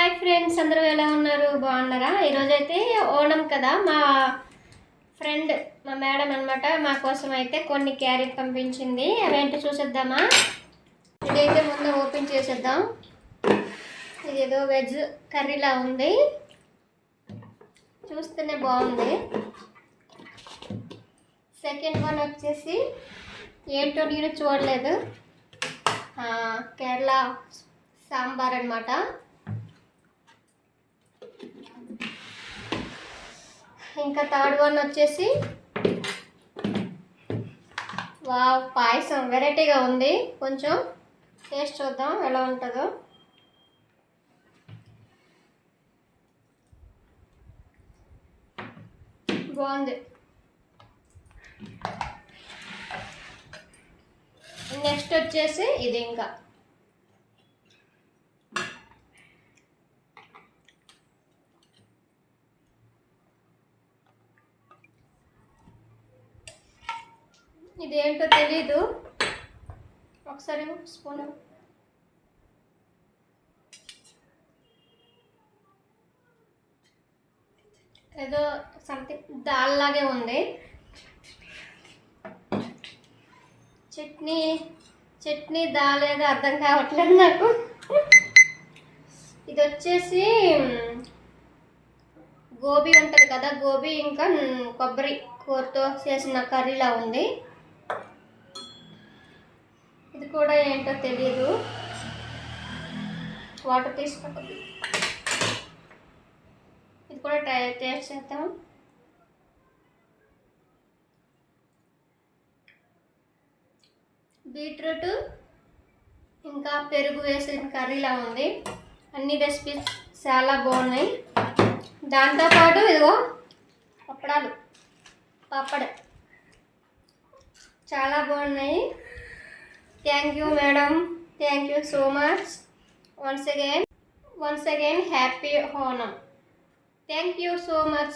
Hi friends అందరూ ఎలా ఉన్నారు? బాగున్నారా? ఈరోజైతే అయితే ఓణం కదా మా ఫ్రెండ్ మా మేడం అనమాట మా కోసం అయితే కొన్ని క్యారీ పంపించింది. అవేంటి చూసేద్దామా? ఇదైతే ముందు ఓపెన్ చేసేద్దాం. ఇదేదో వెజ్ కర్రీలా ఉంది. చూస్తేనే బాగుంది. సెకండ్ వన్ వచ్చేసి ఏంటో నేను చూడలేదు. కేరళ సాంబార్ అనమాట ఇంకా థర్డ్ వన్ వచ్చేసి వావ్ పాయసం వెరైటీగా ఉంది. కొంచెం టేస్ట్ చూద్దాం ఎలా ఉంటుందో. బాగుంది. నెక్స్ట్ వచ్చేసి ఇది ఇంకా. ఇదేంటో తెలీదు. ఒకసారి స్పూన్. ఏదో సంథింగ్ దాల్ లాగే ఉంది. చట్నీ చట్నీ దాల్ ఏదో అర్థం కావట్లేదు నాకు. ఇది వచ్చేసి గోబీ ఉంటుంది కదా గోబీ ఇంకా కొబ్బరి కూరతో చేసిన కర్రీలా ఉంది. ఇది కూడా ఏంటో తెలియదు వాటర్ తీసుకుంటుంది ఇది కూడా ట్రై టేస్ట్ చేద్దాం. బీట్రూట్ ఇంకా పెరుగు వేసిన కర్రీలా ఉంది. అన్ని రెసిపీస్ చాలా బాగున్నాయి. దాంతోపాటు ఇదిగో పప్పడాలు పప్పడ చాలా బాగున్నాయి. Thank you, madam. Thank you so much. Once again, once again, happy Honam. Thank you so much.